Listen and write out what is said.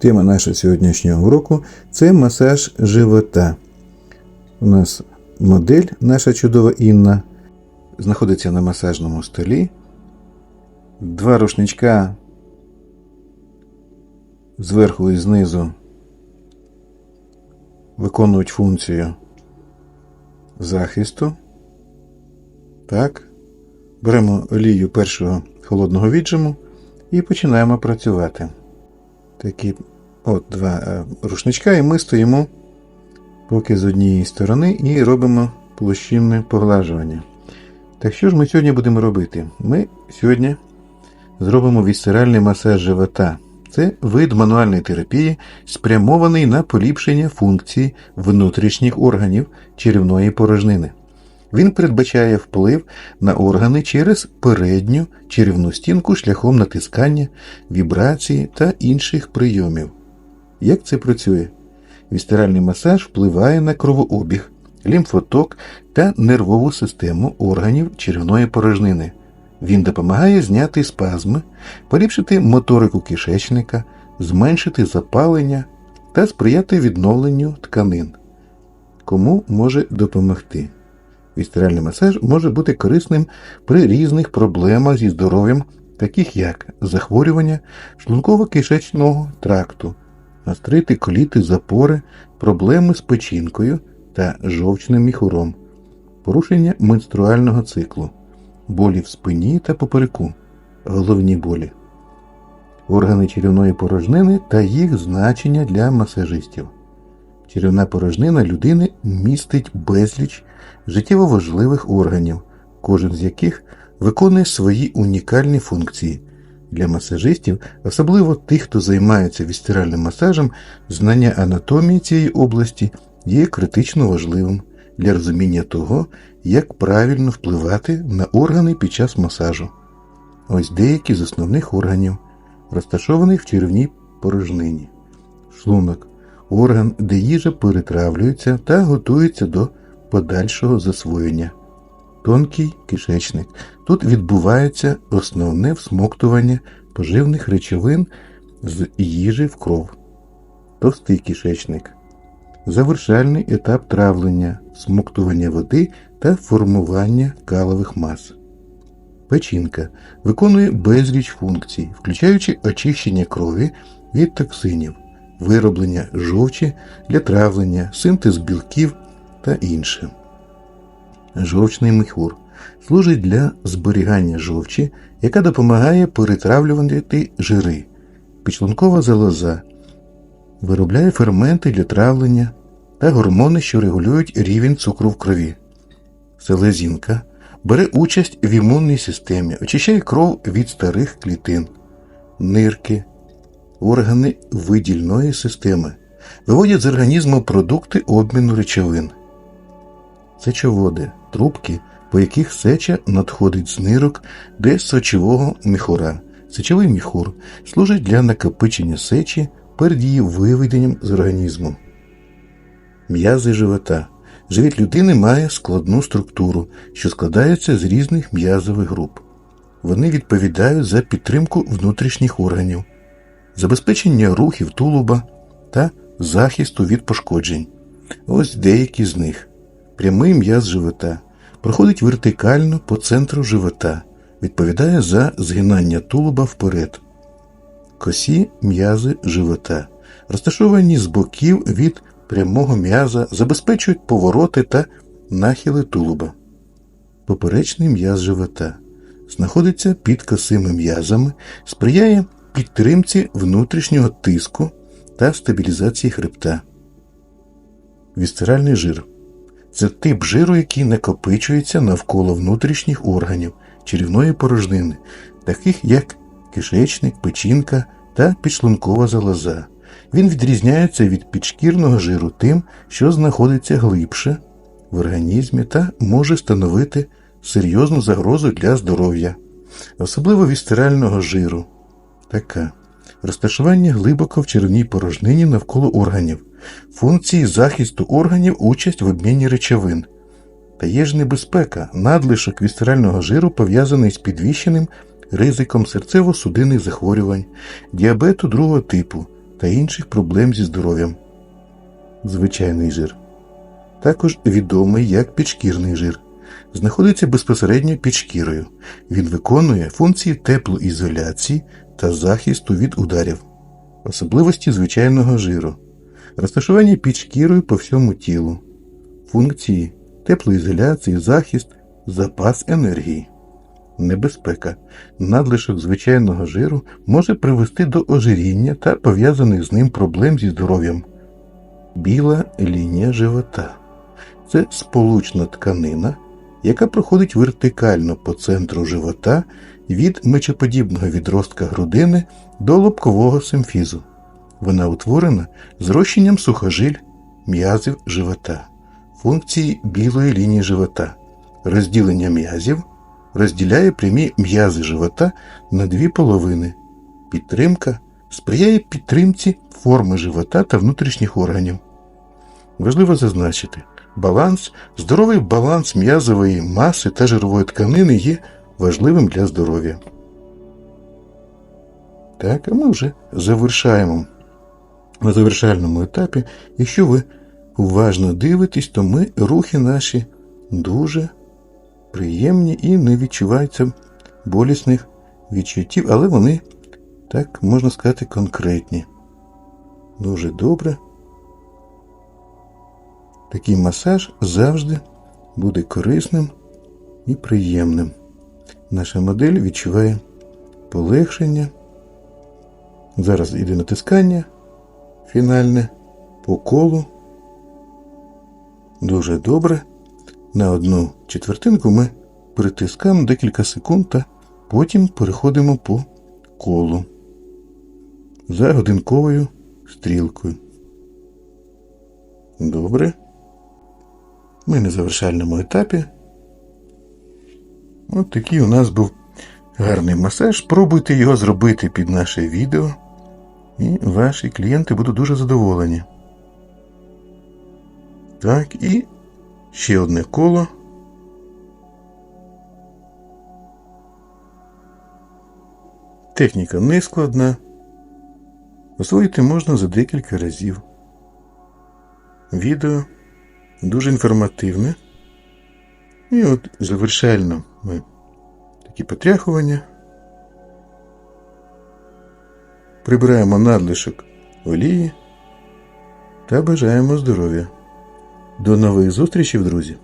Тема нашого сьогоднішнього уроку це масаж живота. У нас модель, наша чудова Інна, знаходиться на масажному столі. Два рушничка зверху і знизу виконують функцію захисту. Так. Беремо олію першого холодного віджиму і починаємо працювати. Такі от два е, рушничка, і ми стоїмо поки з однієї сторони і робимо площинне поглажування. Так що ж ми сьогодні будемо робити? Ми сьогодні зробимо вісцеральний масаж живота. Це вид мануальної терапії, спрямований на поліпшення функції внутрішніх органів черевної порожнини. Він передбачає вплив на органи через передню черевну стінку шляхом натискання, вібрації та інших прийомів. Як це працює? Вістеральний масаж впливає на кровообіг, лімфоток та нервову систему органів черевної порожнини. Він допомагає зняти спазми, поліпшити моторику кишечника, зменшити запалення та сприяти відновленню тканин. Кому може допомогти? Вістеральний масаж може бути корисним при різних проблемах зі здоров'ям, таких як захворювання шлунково-кишечного тракту, гастрити, коліти, запори, проблеми з печінкою та жовчним міхуром, порушення менструального циклу, болі в спині та попереку, головні болі, органи черевної порожнини та їх значення для масажистів. Черевна порожнина людини містить безліч життєво важливих органів, кожен з яких виконує свої унікальні функції. Для масажистів, особливо тих, хто займається вістеральним масажем, знання анатомії цієї області є критично важливим для розуміння того, як правильно впливати на органи під час масажу. Ось деякі з основних органів, розташованих в черевній порожнині, шлунок, орган, де їжа перетравлюється та готується до подальшого засвоєння. Тонкий кишечник. Тут відбувається основне всмоктування поживних речовин з їжі в кров. Товстий кишечник. Завершальний етап травлення, смоктування води та формування калових мас. Печінка виконує безліч функцій, включаючи очищення крові від токсинів, вироблення жовчі для травлення, синтез білків та інше. Жовчний міхур служить для зберігання жовчі, яка допомагає перетравлювати жири. Підшлункова залоза виробляє ферменти для травлення та гормони, що регулюють рівень цукру в крові. Селезінка бере участь в імунній системі, очищає кров від старих клітин, нирки, органи видільної системи, виводять з організму продукти обміну речовин. Сечоводи трубки, по яких сеча надходить з нирок до сочового міхура. Сечовий міхур служить для накопичення сечі перед її виведенням з організму. М'язи живота. Живіт людини має складну структуру, що складається з різних м'язових груп. Вони відповідають за підтримку внутрішніх органів, забезпечення рухів тулуба та захисту від пошкоджень. Ось деякі з них. Прямий м'яз живота проходить вертикально по центру живота, відповідає за згинання тулуба вперед. Косі м'язи живота, розташовані з боків від прямого м'яза, забезпечують повороти та нахили тулуба. Поперечний м'яз живота знаходиться під косими м'язами, сприяє підтримці внутрішнього тиску та стабілізації хребта. Вісцеральний жир це тип жиру, який накопичується навколо внутрішніх органів черівної порожнини, таких як кишечник, печінка та підшлункова залоза. Він відрізняється від підшкірного жиру тим, що знаходиться глибше в організмі та може становити серйозну загрозу для здоров'я, особливо вістерального жиру. Така розташування глибоко в червній порожнині навколо органів, функції захисту органів, участь в обміні речовин. Та є ж небезпека, надлишок вістерального жиру пов'язаний з підвищеним ризиком серцево-судинних захворювань, діабету другого типу та інших проблем зі здоров'ям. Звичайний жир. Також відомий як підшкірний жир. Знаходиться безпосередньо під шкірою. Він виконує функції теплоізоляції та захисту від ударів, особливості звичайного жиру, розташування під шкірою по всьому тілу, функції теплоізоляції, захист, запас енергії. Небезпека. Надлишок звичайного жиру може привести до ожиріння та пов'язаних з ним проблем зі здоров'ям. Біла лінія живота це сполучна тканина, яка проходить вертикально по центру живота від мечоподібного відростка грудини до лобкового симфізу. Вона утворена зрощенням сухожиль м'язів живота, функції білої лінії живота, розділення м'язів розділяє прямі м'язи живота на дві половини. Підтримка сприяє підтримці форми живота та внутрішніх органів. Важливо зазначити, баланс, здоровий баланс м'язової маси та жирової тканини є важливим для здоров'я. Так, а ми вже завершаємо. На завершальному етапі, якщо ви уважно дивитесь, то ми рухи наші дуже приємні і не відчуваються болісних відчуттів, але вони, так можна сказати, конкретні. Дуже добре. Такий масаж завжди буде корисним і приємним. Наша модель відчуває полегшення. Зараз іде натискання фінальне по колу. Дуже добре. На одну четвертинку ми притискаємо декілька секунд та потім переходимо по колу за годинковою стрілкою. Добре. Ми на завершальному етапі. От такий у нас був гарний масаж. Пробуйте його зробити під наше відео, і ваші клієнти будуть дуже задоволені. Так, і ще одне коло. Техніка не складна. Освоїти можна за декілька разів. Відео дуже інформативне. І от завершально ми такі потряхування. Прибираємо надлишок олії та бажаємо здоров'я. До нових зустрічей, друзі!